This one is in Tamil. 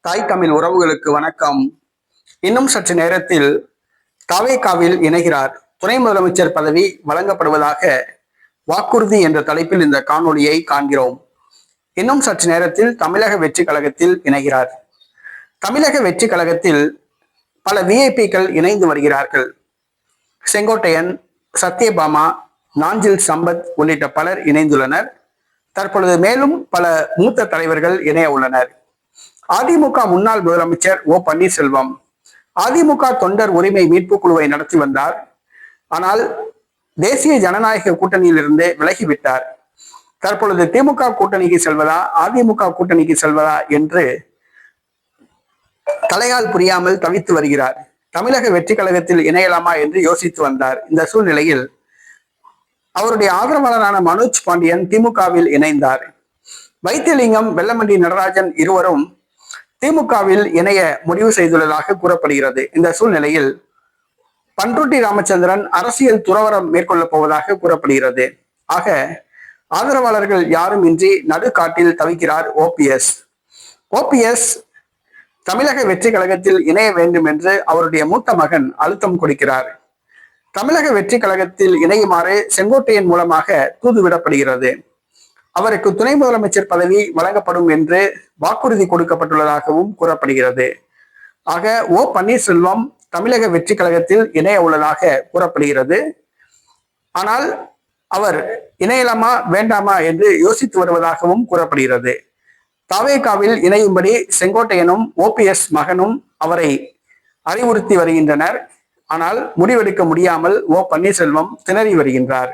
தாய் தமிழ் உறவுகளுக்கு வணக்கம். இன்னும் சற்று நேரத்தில் தாவேகாவில் இணைகிறார். துணை முதலமைச்சர் பதவி வழங்கப்படுவதாக வாக்குறுதி என்ற தலைப்பில் இந்த காணொலியை காண்கிறோம். இன்னும் சற்று நேரத்தில் தமிழக வெற்றி கழகத்தில் இணைகிறார். தமிழக வெற்றி கழகத்தில் பல விஐபிக்கள் இணைந்து வருகிறார்கள். செங்கோட்டையன் சத்யபாமா நாஞ்சில் சம்பத் உள்ளிட்ட பலர் இணைந்துள்ளனர். தற்பொழுது மேலும் பல மூத்த தலைவர்கள் இணைய உள்ளனர். அதிமுக முன்னாள் முதலமைச்சர் ஓ பன்னீர்செல்வம். அதிமுக தொண்டர் உரிமை மீட்பு குழுவை நடத்தி வந்தார். ஆனால் தேசிய ஜனநாயக கூட்டணியிலிருந்து விலகிவிட்டார். தற்பொழுது திமுக கூட்டணிக்கு செல்வதா அதிமுக கூட்டணிக்கு செல்வதா என்று தலையால் புரியாமல் தவித்து வருகிறார். தமிழக வெற்றி கழகத்தில் இணையலாமா என்று யோசித்து வந்தார். இந்த சூழ்நிலையில் அவருடைய ஆதரவாளரான மனோஜ் பாண்டியன் திமுகவில் இணைந்தார். வைத்தியலிங்கம் வெள்ளமண்டி நடராஜன் இருவரும் திமுகவில் இணைய முடிவு செய்துள்ளதாக கூறப்படுகிறது. இந்த சூழ்நிலையில் பன்ருட்டி ராமச்சந்திரன் அரசியல் துறவரம் மேற்கொள்ளப் போவதாக கூறப்படுகிறது. ஆக ஆதரவாளர்கள் யாரும் இன்றி நடுக்காட்டில் தவிக்கிறார் ஓபிஎஸ் ஓபிஎஸ் தமிழக வெற்றி கழகத்தில் இணைய வேண்டும் என்று அவருடைய மூத்த மகன் அழுத்தம் கொடுக்கிறார். தமிழக வெற்றி கழகத்தில் இணையுமாறு செங்கோட்டையின் மூலமாக தூதுவிடப்படுகிறது. அவருக்கு துணை முதலமைச்சர் பதவி வழங்கப்படும் என்று வாக்குறுதி கொடுக்கப்பட்டுள்ளதாகவும் கூறப்படுகிறது. ஆக ஓ பன்னீர்செல்வம் தமிழக வெற்றி கழகத்தில் இணைய உள்ளதாக கூறப்படுகிறது. ஆனால் அவர் இணையலாமா வேண்டாமா என்று யோசித்து வருவதாகவும் கூறப்படுகிறது. தவேகாவில் இணையும்படி செங்கோட்டையனும் ஓபிஎஸ் மகனும் அவரை அறிவுறுத்தி வருகின்றனர். ஆனால் முடிவெடுக்க முடியாமல் ஓ பன்னீர்செல்வம் திணறி வருகின்றார்.